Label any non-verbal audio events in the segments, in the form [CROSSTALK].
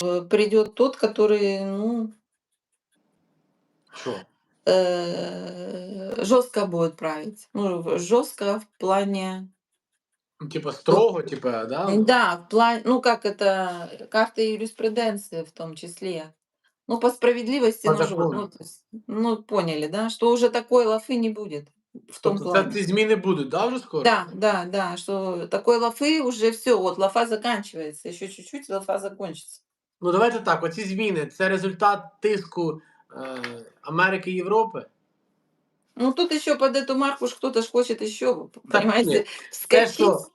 Э, придет тот, который, ну э, жестко будет править. Ну, жестко в плане Ну, Типа строго, типа, да? Да, в плане, ну, как это, карта юриспруденции в том числе. Ну, по справедливости, По ну, закону. ну, то есть, ну, поняли, да, что уже такой лафы не будет в том Тобто це плане. ці зміни будуть, да, вже скоро? Да, да, да, что такой лафы уже все, вот лафа заканчивается, еще чуть-чуть, лафа закончится. Ну давайте так, оці зміни це результат тиску е, Америки і Європи. Ну, тут еще под эту марку ж кто-то ж хочет еще, Так понимаете, нет, вскочить. что?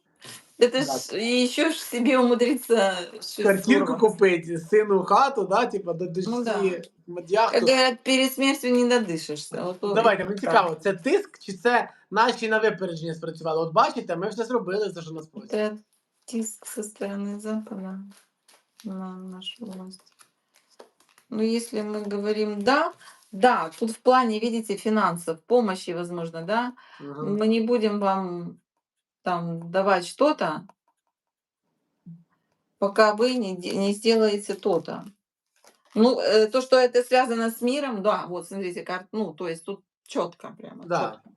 Это Да. ж и еще ж себе умудриться щось Картинку урвать. купити, сину хату, да, типа до дочці Ну да. мадяхту. Как говорят, перед смертью не надышишься. Вот то Давайте, и мені правда. цікаво, це тиск чи це наші на випередження спрацювали? От бачите, ми все зробили, за що нас просять. Это тиск со стороны Запада на нашу власть. Ну, если мы говорим «да», да, тут в плане, видите, финансов, помощи, возможно, да, Мгм. мы не будем вам там давать что-то, пока вы не, де- не сделаете то-то. Ну, э, то, что это связано с миром, да, вот смотрите, кар- ну, то есть тут четко прямо. Да. чётко.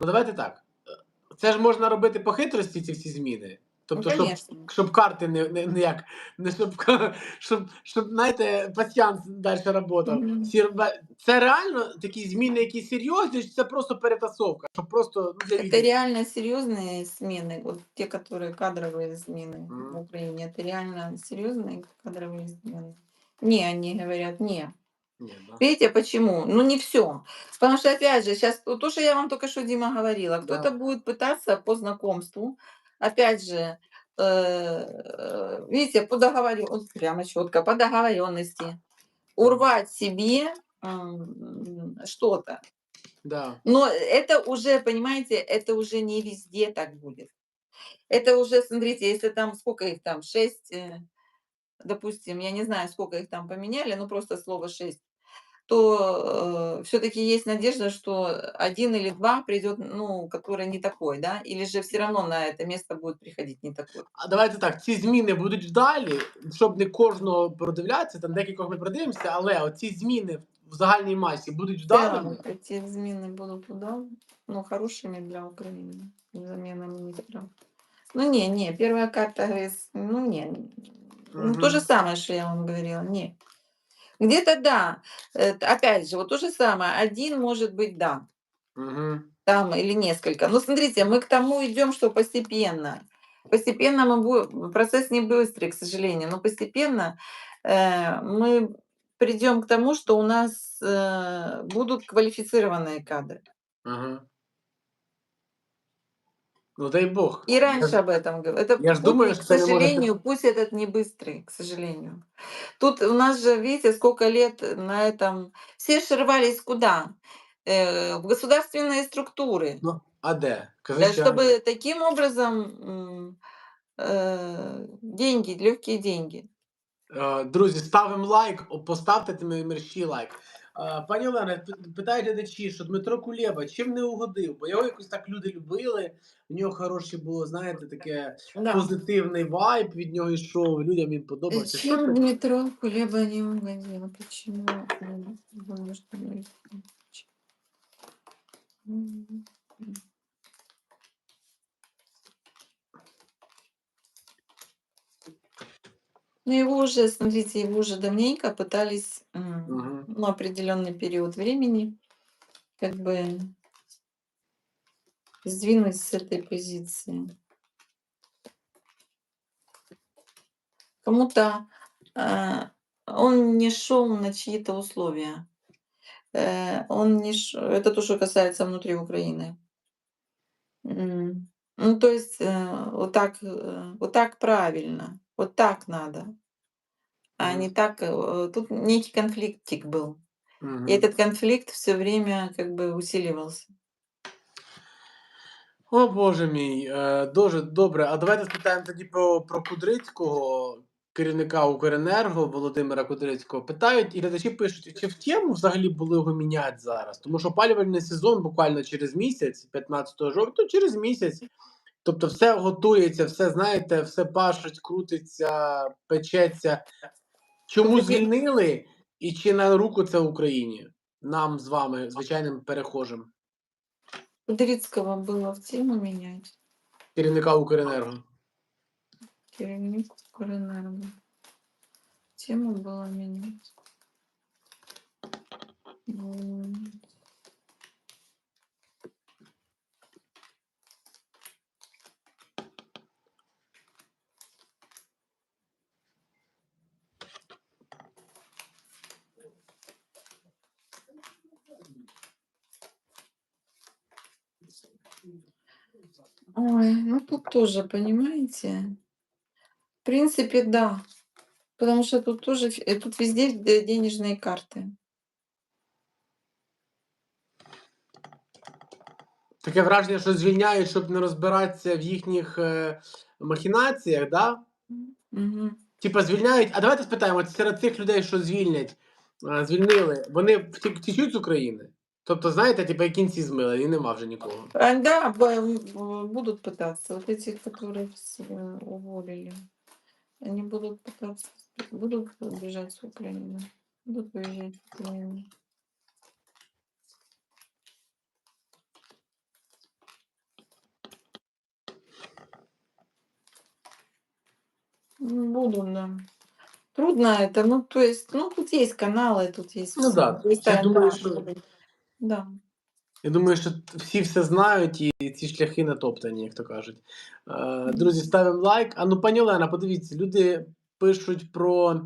Ну давайте так. Це ж можна робити по хитрості ці всі зміни. Тобто, ну, щоб, конечно. щоб карти не, не, не як, не щоб, [LAUGHS] щоб, щоб, знаєте, пасіанс далі працював. Мгм. Всі рба- Це реально такі зміни, які серйозні, чи це просто перетасовка? Щоб просто ну, для Это відео? реально серьезные смены, вот те, которые кадровые смены в Мгм. Украине, это реально серьезные кадровые смены. Не, они говорят, не. Ні, да. Видите, почему? Ну, не все. Потому что, опять же, сейчас то, что я вам только что, Дима, говорила, кто-то Да. будет пытаться по знакомству, опять же, э, видите, по договоренности, прямо четко, по договоренности, урвать себе что-то. Да. Но это уже, понимаете, это уже не везде так будет. Это уже, смотрите, если там, сколько их там, 6, допустим, я не знаю, сколько их там поменяли, ну просто слово 6, то все-таки есть надежда, что один или два придет, ну, который не такой, да, или же все равно на это место будет приходить не такой. А давайте так, ці зміни будуть вдалі, щоб не кожного продивлятися, там декількох ми продивимося, але оці зміни в загальній масі будуть вдалими. Да, эти измены будут туда, ну, хорошими для Украины, замена министра. Ну, не, не, первая карта говорит, ну, не, ну, то же Мгм. самое, что я вам говорила, не. Где-то да, э, опять же, вот то же самое, один может быть да, Угу. там или несколько. Но смотрите, мы к тому идем, что постепенно. Постепенно мы будем, процесс не быстрый, к сожалению, но постепенно э, мы придем к тому, что у нас э, будут квалифицированные кадры. Угу. Ну дай Бог. И раньше об этом говорю. Это я путь, думаю, к что может- сожалению, путь этот не быстрый, к сожалению. Тут у нас же, видите, сколько лет на этом. Все ж рвались куда? Э, в государственные структуры. Ну, а? Да, що- чтобы таким образом э, деньги, легкие деньги. Е, Друзі, ставимо лайк, поставте мерщі лайк. Пані Олена, питає глядачі, що Дмитро Кулєба чим не угодив? Бо його якось так люди любили, в нього хороше було, знаєте, таке Да. позитивний вайб від нього йшов, людям він подобався. Що Дмитро Кулеба не угодил? Почему? М, Ну, его уже, смотрите, его уже давненько пытались, м, Мгм. ну, определенный период времени, как бы сдвинуть с этой позиции. Кому-то а, он не шел на чьи-то условия. Э, Он не ш... Это то, что касается внутри Украины. М, Ну, то есть э, вот так, э, вот так правильно, вот так надо, а Мгм. не так. э, Тут некий конфликтик был. Мгм. И этот конфликт все время как бы усиливался. О Боже мій, е, дуже добре. А давайте спитаємо тоді про, про Кудрицького, керівника Укренерго Володимира Кудрицького. Питають і глядачі пишуть, чи в тему взагалі було його міняти зараз? Тому що опалювальний сезон буквально через місяць, 15 жовтня, через місяць. Тобто все готується, все знаєте, все пашуть, крутиться, печеться. Чому звільнили і чи на руку це Україні? Нам з вами, звичайним перехожим, Кудрицкого было в тему менять. керівника Укренерго. Керівник Укренерго. Тему было менять. Ой, ну тут тоже, понимаете? В принципе, да. Потому что тут тоже, ф- э, тут везде де- денежные карты. Таке враження, що звільняють, щоб не розбиратися в їхніх е, махінаціях, да? Мгм. Типа звільняють. А давайте спитаємо, от серед цих людей, що звільнять, е, звільнили, вони втік- втічуть з України? Тобто, знаєте, типа як кінці змили, і нема вже нікого. А, да, б- м, б- будут пытаться. Вот этих, которых с- э, уволили. Они будут пытаться, будут бежать с Украины. Будут уезжать с Украины. М, Будут, да. Трудно это, ну, то есть, ну, тут есть каналы, тут есть Ну всё. да, Есть я думаю, да, що будут. Да. Я думаю, що всі все знають і ці шляхи натоптані, як то кажуть. Е, друзі, ставимо лайк. А ну, пані Олена, подивіться, люди пишуть про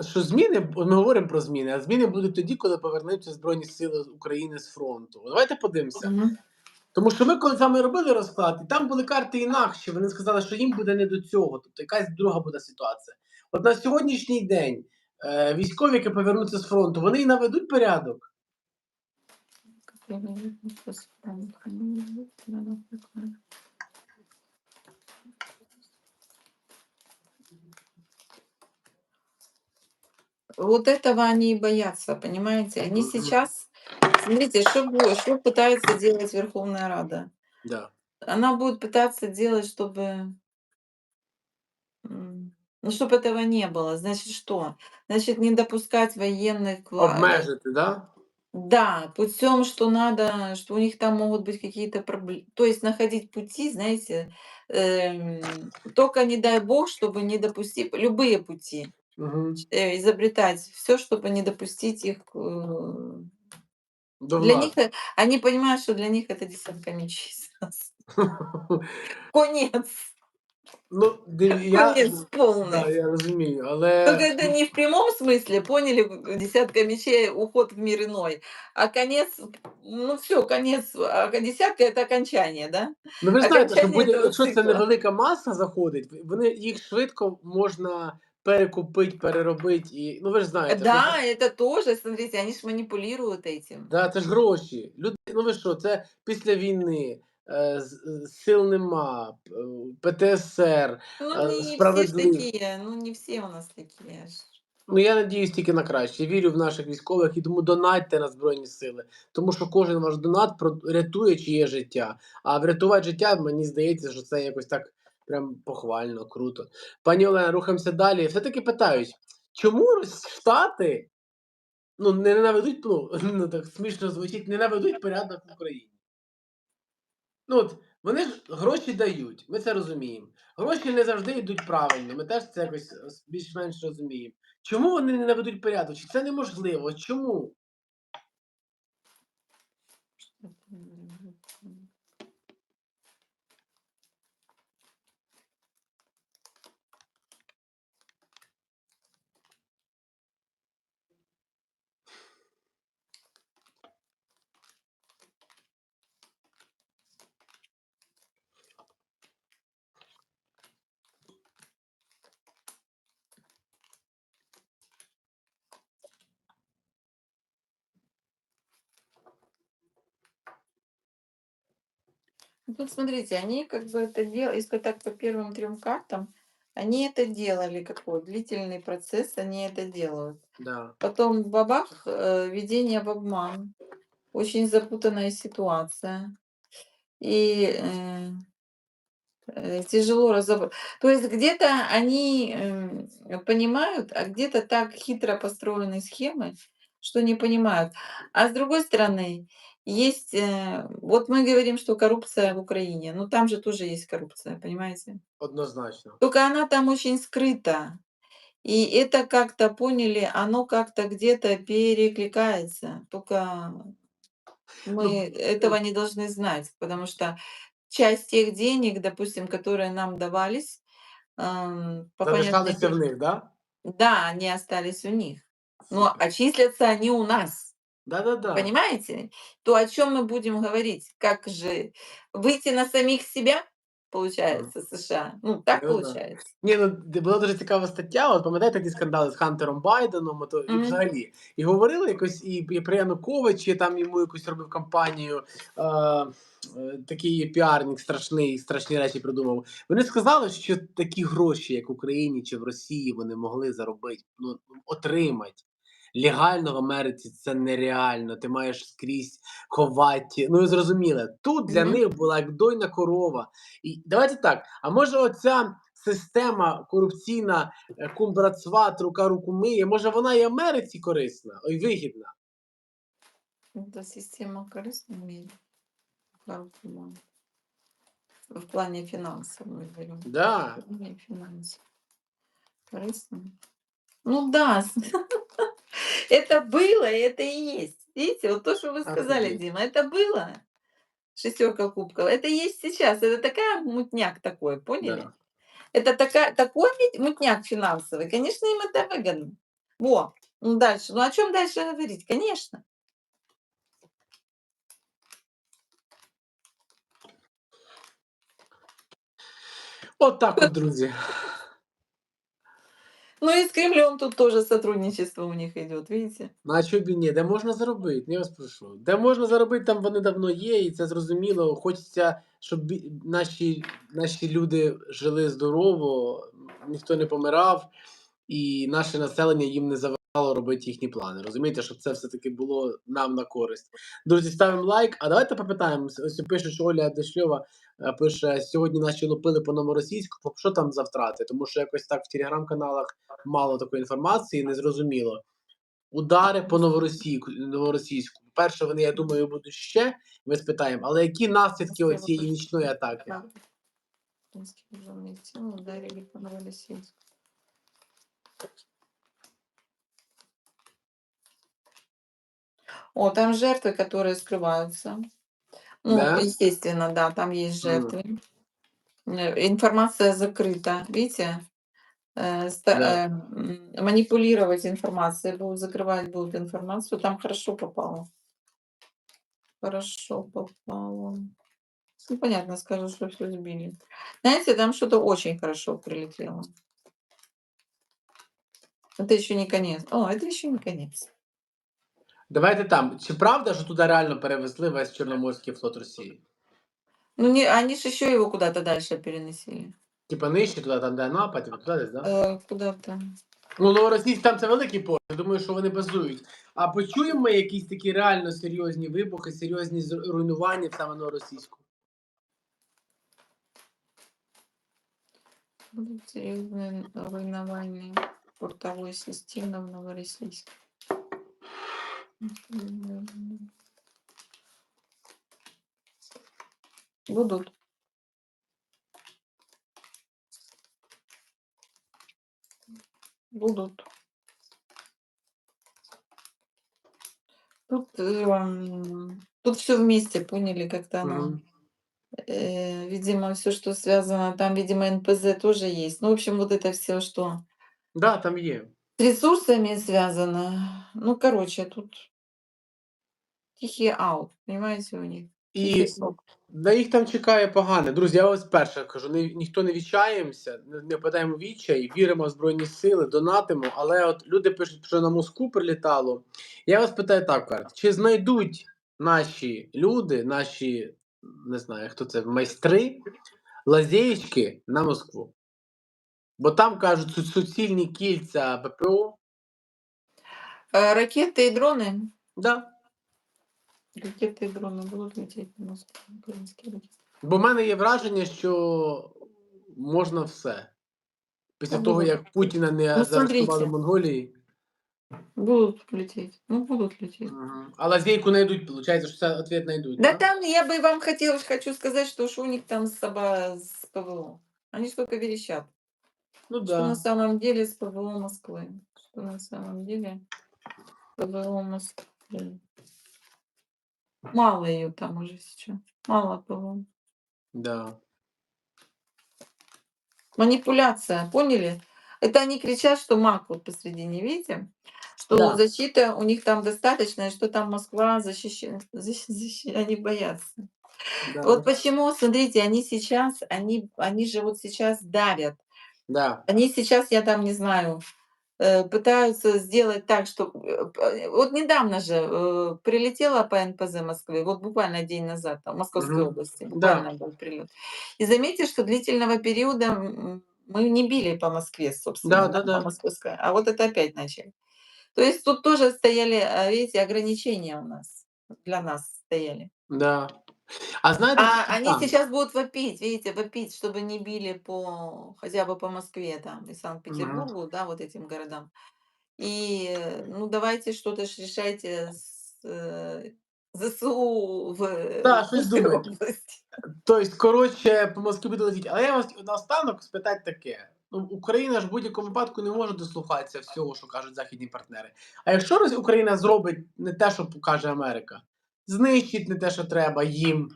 що зміни, ми говоримо про зміни, а зміни будуть тоді, коли повернуться Збройні Сили України з фронту. Давайте подивимося. Мгм. Тому що ми коли вами робили розклад, і там були карти інакші. Вони сказали, що їм буде не до цього, тобто якась друга буде ситуація. От на сьогоднішній день е, військові, які повернуться з фронту, вони і наведуть порядок. Вот этого они и боятся, понимаете? Они сейчас, смотрите, что, что пытается делать Верховная Рада. Да. Она будет пытаться делать, чтобы, ну, чтобы этого не было. Значит, что? Значит, не допускать военных к вла- Обмежити, да? Да, путем, что надо, что у них там могут быть какие-то проблемы. То есть находить пути, знаете, эм, только не дай бог, чтобы не допустить любые пути Угу. э, изобретать все, чтобы не допустить их. к, э, Для них э, они понимают, что для них это десятка мечей. [LAUGHS] [LAUGHS] Конец, Ну, див... я, конец да, полный. я розумію, Только але это не в прямом смысле, поняли, г- десятка мечей, уход в мир иной, а конец, ну все, конец, а десятка это окончание, да? ну ви ж знаєте, що окончання будь... цього якщо це цикла. невелика маса заходить, вони їх швидко можна перекупити, переробити. І... Ну ви ж знаєте, Да, що... это тоже, смотрите, они же манипулируют этим. да, це ж гроші. Люди, ну ви що, це після війни, е, з- з- сил нема, е, ПТСР, Ну, е, не все ж справедливо. такие, ну, не все у нас такие. ж. Ну, я надіюсь тільки на краще. Вірю в наших військових і тому донатьте на Збройні Сили. Тому що кожен ваш донат про- рятує чиє життя. А врятувати життя, мені здається, що це якось так прям похвально, круто. Пані Олена, рухаємося далі. Все-таки питають, чому Рос- Штати ну, не наведуть, ну, [LAUGHS] ну так смішно звучить, не наведуть порядок в Україні? Ну, от, вони ж гроші дають, ми це розуміємо. Гроші не завжди йдуть правильно, ми теж це якось е, більш-менш розуміємо. Чому вони не наведуть порядок? Чи це неможливо? Чому? Тут смотрите, они как бы это делали, если так по первым трем картам, они это делали, какой длительный процесс, они это делают. Да. Потом бабах, э, введение в обман, очень запутанная ситуация. И э, Э, тяжело разобра То есть где-то они, м, понимают, а где-то так хитро построены схемы, что не понимают. А с другой стороны, есть, э, вот мы говорим, что коррупция в Украине, но там же тоже есть коррупция, понимаете? Однозначно. Только она там очень скрыта. И это как-то, поняли, оно как-то где-то перекликается. Только мы Ну, этого не должны знать, потому что часть тех денег, допустим, которые нам давались, ам, по залишалися в них, да? Да, они остались у них, но Супер. а числятся они у нас. Да-да-да. Понимаете? То, о чём мы будем говорить? Как же выйти на самих себя, Мгм. получается, США? Ну, так Ну да. получается. Ні, ну д була дуже цікава стаття. От пам'ятаєте ті скандали з Хантером Байденом, ото і Мгм. взагалі. І говорили якось і і про Януковича, там йому якусь робив кампанію, е, е, такий піарник страшний, страшні речі придумав. Вони сказали, що такі гроші, як в Україні чи в Росії, вони могли заробити, ну, отримать. Легально в Америці це нереально. Ти маєш скрізь ховати. Ну, ви зрозуміли. Тут для Мгм. них була як дойна корова. І давайте так, а може оця система корупційна, е, кум брат сват, рука руку миє, може вона і Америці корисна, і вигідна? Эта система корыстна имеет хорошую В плане финансов мы говорим. Да. В плане финансов. Корыстно. Ну да, с [LAUGHS] это было, и это и есть. Видите, вот то, что вы сказали. Дима, это было. Шестерка кубков. Это есть сейчас. Это такая мутняк такой, поняли? Да. Это такая, такой ведь мутняк финансовый. Конечно, им это выгодно. Во. Ну дальше. Ну о чем дальше говорить? Конечно. Отак от, друзі. Ну и с Кремлем тут тоже сотрудничество у них идет, видите? Ну, а чого б і ні? Де можна заробити? Я вас прошу. Де можна заробити, там вони давно є, і це зрозуміло. Хочеться, щоб наші, наші люди жили здорово, ніхто не помирав, і наше населення їм не заважало робити їхні плани. Розумієте, щоб це все-таки було нам на користь. Друзі, ставимо лайк. А давайте попитаємо. Ось пише, що Оля Дешльова е, пише: сьогодні наші лупили по новоросійську. Що там за втрати? Тому що якось так в телеграм-каналах мало такої інформації, незрозуміло. Удари по новоросійську, новоросійську. Перше, вони, я думаю, будуть ще. Ми спитаємо, але які наслідки оцієї нічної атаки? Украинские вооруженные ударили по Новороссийску. О, там жертвы, которые скрываются. Ну, Да? естественно, да, там есть жертвы. Э, Информация закрыта, видите? Э, ста- Да. э, м, манипулировать информацией будут, закрывать будут информацию. Там хорошо попало. Хорошо попало. Ну, понятно, скажу, что все сбили. Знаете, там что-то очень хорошо прилетело. Это еще не конец. О, это еще не конец. Давайте там. Чи правда, що туди реально перевезли весь Чорноморський флот Росії? Ну, не, они же еще его куда-то дальше переносили. Типа нижче туди, там, де напад, типу, туди десь, да? Э, куда-то. Ну, новоросійськ, там це великий порт. Я думаю, що вони базують. А почуємо ми якісь такі реально серйозні вибухи, серйозні з- руйнування в саме новоросійську? Будут серьезные руйнования портовой системы в Новороссийске. Будут. Будут. Тут, эм, тут все вместе, поняли, как-то оно. Мгм. Э, видимо, все, что связано, там, видимо, НПЗ тоже есть. Ну, в общем, вот это все, что Да, там є. с ресурсами связано. Ну, короче, тут тихий аут, понимаете, у них. Тихий І сок. Да їх там чекає погане. Друзі, я ось перше кажу: ні, ніхто не відчаємося, не, не впадаємо в відчай, віримо в Збройні Сили, донатимо. Але от люди пишуть, що на Москву прилітало. Я вас питаю так, Карт, чи знайдуть наші люди, наші, не знаю, хто це, майстри, лазєчки на Москву? Бо там кажуть, су- суцільні кільця ППО. Э, ракеты и дроны. Да. Ракеты и дроны будут лететь на Москву. Украинские ракеты. Бо в мене є враження, що можна все. Після Ну, того, будуть. як Путіна не Ну, заарештували в смотрите. Монголії. Будут лететь. Ну, будут лететь. Мгм. А лазейку знайдуть, виходить, що це відповідь знайдуть. Да да? там я бы вам хотела, хочу сказать, что уж у них там с, соба- с ПВО. Они ж только верещат. Ну Что на да. самом деле с ПВО Москвы. Что на самом деле ПВО Москвы. Мало ее там уже сейчас. Мало ПВО. Да. Манипуляция, поняли? Это они кричат, что маг вот посредине, видите? Что Да. защита у них там достаточно, и что там Москва защищает. Они боятся. Да. Вот почему, смотрите, они сейчас, они, они же вот сейчас давят. да. Они сейчас, я там не знаю, пытаются сделать так, что... э, п- Вот недавно же э, прилетела по НПЗ Москвы, вот буквально день назад, там, в Московской Мгм. области, Да. буквально был прилет. И заметьте, что длительного периода мы не били по Москве, собственно, Да, да, да. по московской, а вот это опять начали. То есть тут тоже стояли, а, видите, ограничения у нас, для нас стояли. Да. А знаєте, А що они там? сейчас будут вопить, видите, вопить, чтобы не били по хотя бы по Москве там и Санкт-Петербургу, да, вот этим городам. И э, ну давайте что-то ж решайте с э, ЗСУ в э, Да, щось Курской думайте. области. Тобто, коротше, по Москві буде летіти. Але я вас наостанок спитати таке. Ну, Україна ж в будь-якому випадку не може дослухатися всього, що кажуть західні партнери. А якщо раз Україна зробить не те, що покаже Америка, знищить не те, що треба їм,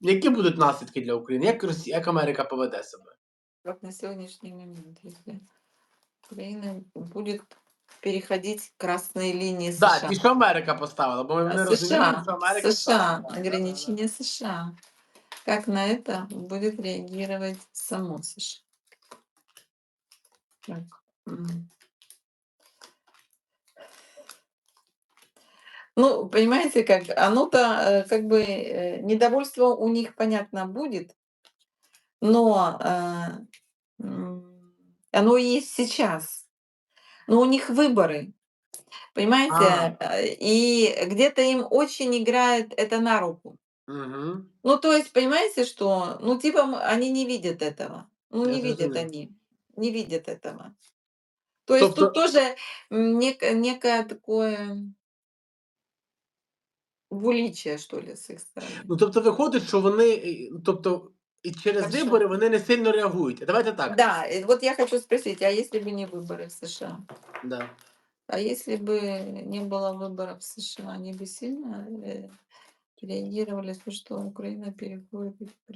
які будуть наслідки для України? Як, Росія, як Америка поведе себе? Как на сегодняшний момент, если Украина будет переходить красные линии Так, США. і що Америка поставила? Бо ми не А, розуміємо, США, що Америка США, ставила. Да, да, да. ограничения США. Как на это будет реагировать само США? Так. м. Ну, понимаете, как оно-то э, как бы э, недовольство у них, понятно, будет, но э, оно и есть сейчас. Но у них выборы, понимаете, э, и где-то им очень играет это на руку. Мгм. Ну, то есть, понимаете, что, ну, типа, м, они не видят этого. Ну, Я не видят зрозумів. они, не видят этого. То есть Тобто- тут тоже м, нек- некое такое двуличие, что ли, с их стороны. Ну, тобто виходить, що вони, і- тобто, і через Так що? вибори вони не сильно реагують. А Давайте так. Да, и вот я хочу спросить, а если бы не выборы в США? Да. А если бы не было выборов в США, они бы сильно э, реагировали, то, что Украина переходит к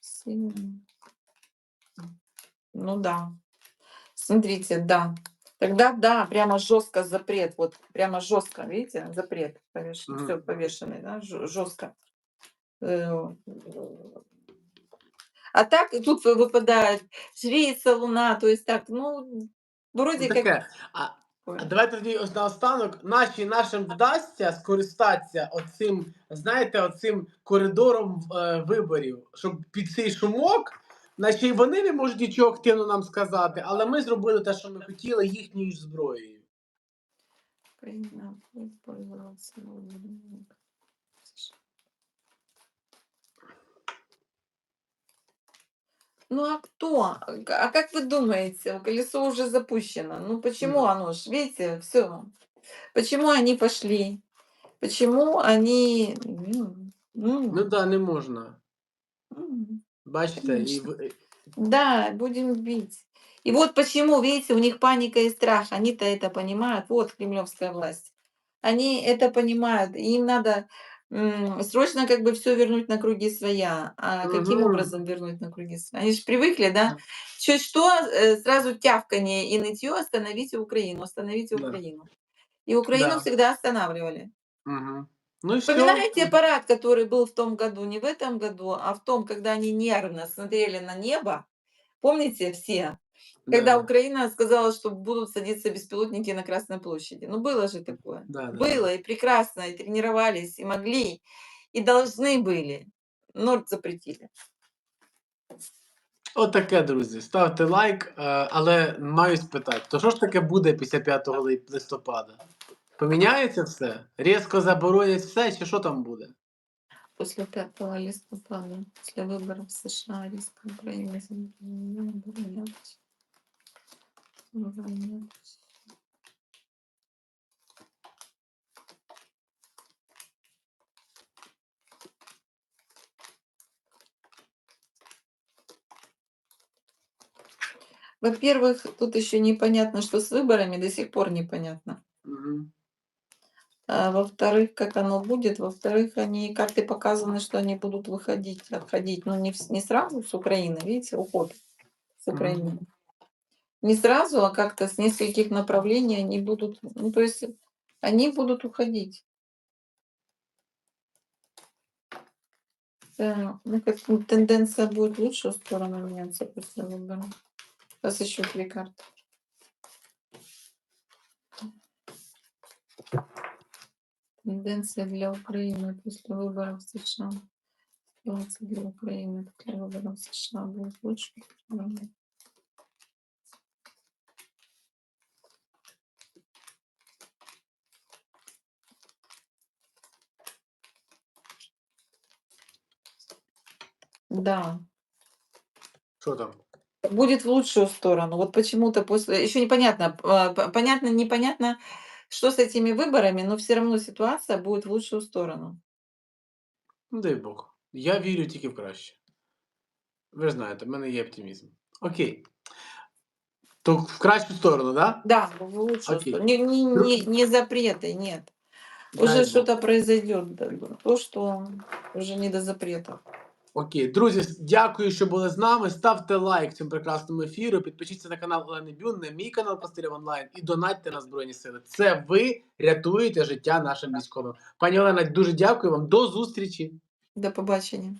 сильно? Ну да. Смотрите, да. Тогда да, прямо жестко запрет, вот прямо жестко, видите, запрет повешен, Мгм. все повешенный, да, жестко. А так и тут вы- выпадает жрица, луна, то есть так, ну, вроде Ну, как... таке. А, а такое. давайте тоді ось наостанок наші нашим вдасться скористатися оцим, знаєте, оцим коридором е, виборів, щоб під цей шумок, наче й вони не можуть нічого активно нам сказати, але ми зробили те, що ми хотіли, їхньою ж зброєю. Украина будет пользоваться выборами США. Ну а кто? А к- а как вы думаете, колесо уже запущено? Ну почему Да. оно ж, видите, все. Почему они пошли? Почему они... м, м, Ну так, да, не можна. м. Бачите, і Конечно. в- Да, будем бить. И вот почему, видите, у них паника и страх. Они-то это понимают. Вот кремлевская власть. Они это понимают. И им надо м, срочно как бы все вернуть на круги своя. А каким Мгм. образом вернуть на круги своя? Они же привыкли, да? Чуть что, э, сразу тявканье и нытье остановите Украину, остановите Да. Украину. И Украину Да. всегда останавливали. Мгм. Ну і все. Вспоминаете парад, который был в том году, не в этом году, а в том, когда они нервно смотрели на небо? Помните все? Когда Да. Украина сказала, что будут садиться беспилотники на Красной площади. Ну, было же такое. Да, да, Было да. и прекрасно, и тренировались, и могли, и должны были. Но запретили. Отаке, друзі. Ставте лайк, е, але маю спитати, то що ж таке буде після 5 ли- листопада? Поміняється все? Різко заборонять все, чи що там буде? После 5 листопада, после выборов в США, риск Украины оборонять. Оборонять. Во-первых, тут еще непонятно, что с выборами, до сих пор непонятно. Мгм. А во-вторых, как оно будет. Во-вторых, они карты показаны, что они будут выходить, отходить, но не, вс- не сразу с Украины, видите, уход с. Украины. Не сразу, а как-то с нескольких направлений они будут, ну то есть они будут уходить. Да, ну как ну, тенденция будет в лучшую сторону меняться после выборов. Сейчас еще две карты. Тенденция для Украины после выборов в США. Ситуация для Украины после выборов в США будет лучше. Да, Що там? будет в лучшую сторону. Вот почему-то после... Еще непонятно, а, понятно, непонятно, что с этими выборами, но все равно ситуация будет в лучшую сторону. Ну, дай Бог. Я вірю тільки в краще. Ви ж знаєте, в мене є оптимізм. Окей. То в кращу сторону, так? Да, в лучшую Окей. сторону. Не, не, не, не запреты, нет. Уже Дай Бог. что-то произойдет. да, То, что уже не до запретов. Окей, друзі, дякую, що були з нами. Ставте лайк цим прекрасному ефіру. Підпишіться на канал Олени Бюн, на мій канал Пастирів онлайн і донатьте на Збройні Сили. Це ви рятуєте життя нашим військовим. Пані Олена, дуже дякую вам. До зустрічі. До побачення.